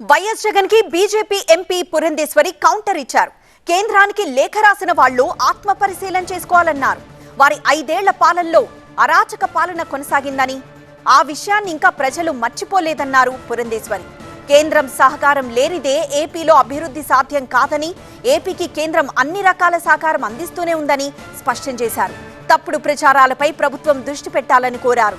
YS జగన్కి BJP MP Purandeswari counter ఇచ్చారు. కేంద్రానికి లేఖ రాసిన వాళ్ళు ఆత్మ పరిశీలన చేసుకోవాలన్నారు. వారి ఐదేళ్ళ పాలనలో అరాచక పాలన కొనసాగిందని ఆ విషయాన్ని ఇంకా ప్రజలు మర్చిపోలేదన్నారు పురంధేశ్వరి. కేంద్రం సహకారం లేనిదే ఏపీలో అభివృద్ధి సాధ్యం కాదని ఏపీకి కేంద్రం అన్ని రకాల సహకారం అందిస్తూనే ఉందని స్పష్టం చేశారు. తప్పుడు ప్రచారాలపై ప్రభుత్వం దృష్టి పెట్టాలని కోరారు.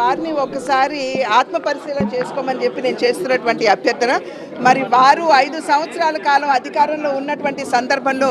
వారిని ఒకసారి ఆత్మ పరిశీలన చేసుకోమని చెప్పి నేను చేస్తున్నటువంటి అభ్యర్థన. మరి వారు ఐదు సంవత్సరాల కాలం అధికారంలో ఉన్నటువంటి సందర్భంలో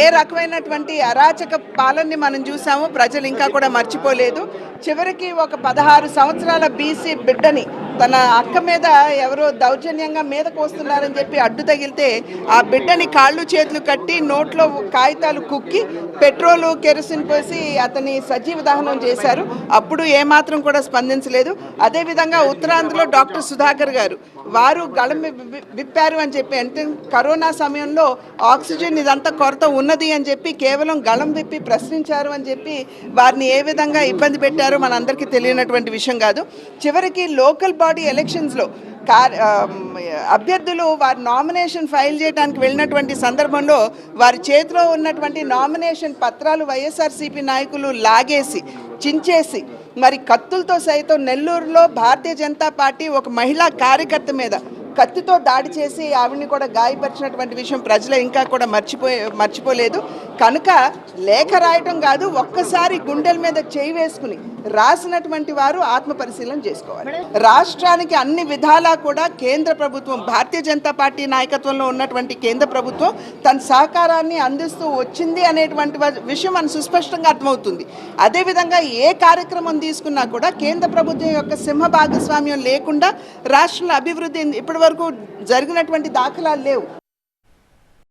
ఏ రకమైనటువంటి అరాచక పాలనని మనం చూసామో ప్రజలు ఇంకా కూడా మర్చిపోలేదు. చివరికి ఒక పదహారు సంవత్సరాల బీసీ బిడ్డని తన అక్క మీద ఎవరో దౌర్జన్యంగా మీద కోస్తున్నారని చెప్పి అడ్డు తగిలితే ఆ బిడ్డని కాళ్ళు చేతులు కట్టి నోట్లో కాగితాలు కుక్కి పెట్రోలు కెరసిన్ పోసి అతని సజీవ దహనం చేశారు. అప్పుడు ఏమాత్రం కూడా స్పందించలేదు. అదేవిధంగా ఉత్తరాంధ్రలో డాక్టర్ సుధాకర్ గారు వారు గళం వి- విప్పారు అని చెప్పి అంటే కరోనా సమయంలో ఆక్సిజన్ ఇదంతా కొరత ఉన్నది అని చెప్పి కేవలం గళం విప్పి ప్రశ్నించారు అని చెప్పి వారిని ఏ విధంగా ఇబ్బంది పెట్టారో మనందరికీ తెలియనటువంటి విషయం కాదు. చివరికి లోకల్ బాడీ ఎలక్షన్స్లో కార్ um, అభ్యర్థులు వారి నామినేషన్ ఫైల్ చేయడానికి వెళ్ళినటువంటి సందర్భంలో వారి చేతిలో ఉన్నటువంటి నామినేషన్ పత్రాలు వైఎస్ఆర్సీపీ నాయకులు లాగేసి చించేసి మరి కత్తులతో సైతం నెల్లూరులో భారతీయ జనతా పార్టీ ఒక మహిళా కార్యకర్త మీద కత్తితో దాడి చేసి ఆవిడ్ని కూడా గాయపరిచినటువంటి విషయం ప్రజలు ఇంకా కూడా మర్చిపోయే మర్చిపోలేదు. కనుక లేఖ రాయటం కాదు ఒక్కసారి గుండెల మీద చేయి వేసుకుని రాసినటువంటి వారు ఆత్మ పరిశీలన చేసుకోవాలి. రాష్ట్రానికి అన్ని విధాలా కూడా కేంద్ర ప్రభుత్వం భారతీయ జనతా పార్టీ నాయకత్వంలో ఉన్నటువంటి కేంద్ర ప్రభుత్వం తన సహకారాన్ని అందిస్తూ వచ్చింది అనేటువంటి విషయం మనకు సుస్పష్టంగా అర్థమవుతుంది. అదేవిధంగా ఏ కార్యక్రమం తీసుకున్నా కూడా కేంద్ర ప్రభుత్వం యొక్క సింహ భాగస్వామ్యం లేకుండా రాష్ట్రంలో అభివృద్ధి ఇప్పటి వరకు జరిగినటువంటి దాఖలాలు లేవు.